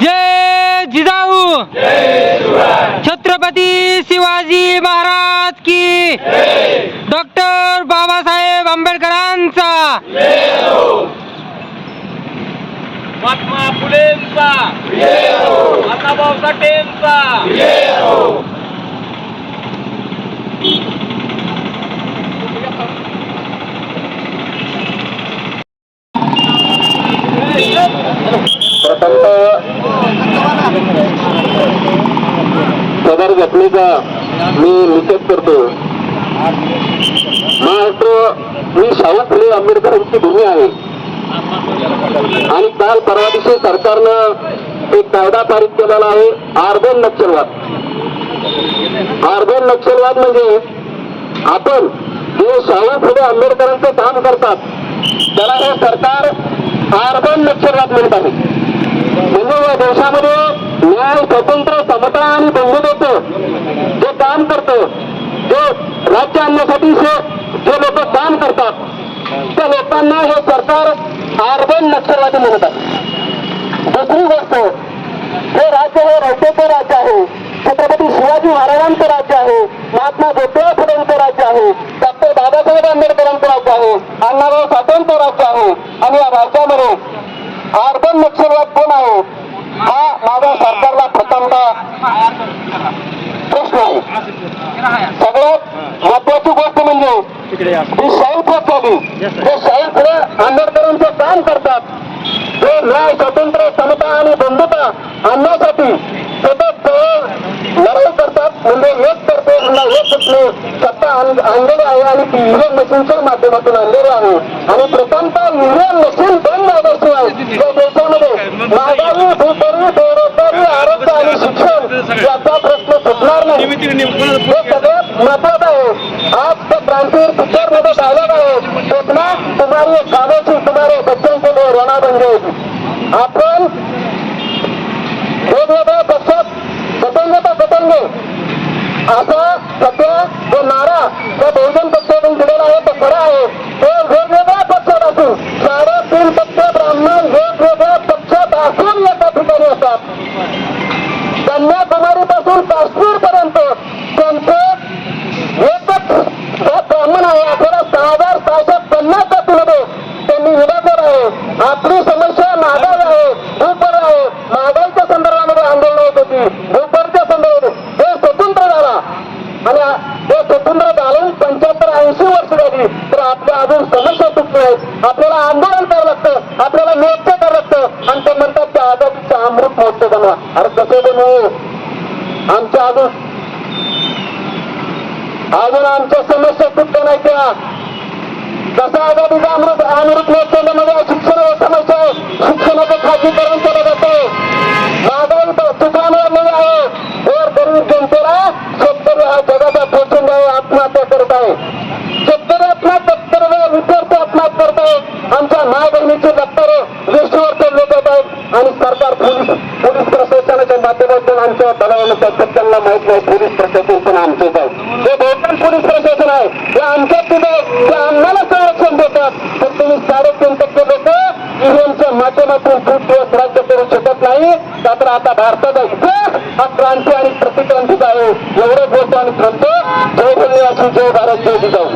जय जिजाऊ। छत्रपती शिवाजी महाराज की। डॉक्टर बाबासाहेब आंबेडकरांचा। महात्मा फुलेंचा। साठेंचा साठेंचा सदर घटनेचा मी निषेध करतो. महाराष्ट्र ही शाहू फुले आंबेडकरांची भूमी आहे. आणि काल परवा दिवशी सरकारनं एक कायदा पारित केलेला आहे आर्बन नक्षलवाद. आर्बन नक्षलवाद म्हणजे आपण जे शाहू फुले आंबेडकरांचं काम करतात त्याला हे सरकार आर्बन नक्षलवाद म्हणत आहे. म्हणजे या देशामध्ये न्याय स्वतंत्र समता आणि बंधुत्व जे काम करतं जे राज्य आणण्यासाठी जे लोक काम करतात त्या लोकांना हे सरकार आर्बन नक्षलवादी म्हणतात दुसरी गोष्ट हे राज्य हे रौतेचं राज्य आहे. छत्रपती शिवाजी महाराजांचं राज्य आहे. महात्मा ज्योतिबा फुलेंचं राज्य आहे. डॉक्टर बाबासाहेब आंबेडकरांचं राज्य आहे. अण्णाभाऊ साठेंचं राज्य आहे. आणि या राज्यामध्ये अर्बन नक्षलवाद कोण आहे? हा माझ्या सरकारला प्रथमतः प्रश्न आहे. सगळ्यात महत्वाची गोष्ट म्हणजे ही शाही प्रथावी जे शाही पुढे आंबेडकरांचं काम करतात. जे न्याय स्वातंत्र्य समता आणि बंधुता आणण्यासाठी सतत ते लढाई करतात. म्हणजे एक करते यांना एक आण- आणलेली आहे आणि ती ईव्हीएम मशीनच्या माध्यमातून आणलेली आहे. आणि प्रथमतः ईव्हीएम मशीन बंद झाल्याशिवाय या देशामध्ये महागाई भूकरी बेरोजगारी आरोग्य आणि शिक्षण याचा प्रश्न सुटणार नाही. हे सगळ्यात महत्वाचं आहे. आज त्या क्रांतीवीर पिक्चरमध्ये डायलॉग आहे. देखना तुम्हारी गाण्याची तुम्हाला बच्चन के लिए रोना बन जाएगी आपण वेगवेगळ्या पक्षात बदलले तर बदलले असा सध्या जो नारा त्या बहुजन पक्षातून दिलेला आहे तो खरा आहे. तो वेगवेगळ्या पक्षात असून साडे तीन पक्ष ब्राह्मण वेगवेगळ्या पक्षात असून एका ठिकाणी असतात. कन्याकुमारी पासून काश्मीर पर्यंत त्यांचे एकच ब्राह्मण आहे आपल्याला सहा हजार सहाशे पन्नास जातीमध्ये त्यांनी विभागलेलं आहे. आपली समस्या महागाई आहे भूपर आहे महागाईच्या संदर्भामध्ये आंदोलन होत होती भूपरच्या संदर्भात हे स्वतंत्र झाला आणि हे स्वतंत्र झालं पंच्याहत्तर ऐंशी वर्ष झाली तर आपल्या अजून समस्या सुटल्या आहेत आपल्याला आंदोलन करावं लागतं आपल्याला मोर्चे करावं लागतं. आणि ते म्हणतात त्या आजादीचा अमृत महोत्सव बनवा. अरे कसे बनवू आमच्या अजून अजून आमच्या समस्या सुटल्या नाही त्या. जसा आजादीचा अमृत अमृत महोत्सवामध्ये शिक्षण समस्या शिक्षणाचं खाजगीकरण केलं जातं महागाई तुफान वाढलेली आहे वर गरीब जनतेला शेतकरी हा जगाचा पोषण आहे आत्महत्या करत आहे शेतकरी आत्महत्या करत आहे विद्यार्थी आत्महत्या करत आहे आमच्या दप्तर वेशीवर ठेवले जात आहेत आणि सरकार पोलीस पोलीस प्रशासनाच्या माध्यमातून आमच्या दलाला त्याच्यात त्यांना माहीत नाही पोलीस प्रशासन पण आमचेच आहे जे बहुजन पोलीस प्रशासन आहे. ते आमच्या तिथे ते आम्हाला संरक्षण देतात. तर तुम्ही साडेतीन टक्के लोक ईव्हीएमच्या माध्यमातून खूप दिवस राज्य करू शकत नाही. का आता भारताचा इतिहास हा क्रांती आणि प्रतिक्रांतीचा आहे. एवढं बोलतो आणि थांबतो जय बोलले असू जय भारत जय जिजाऊ.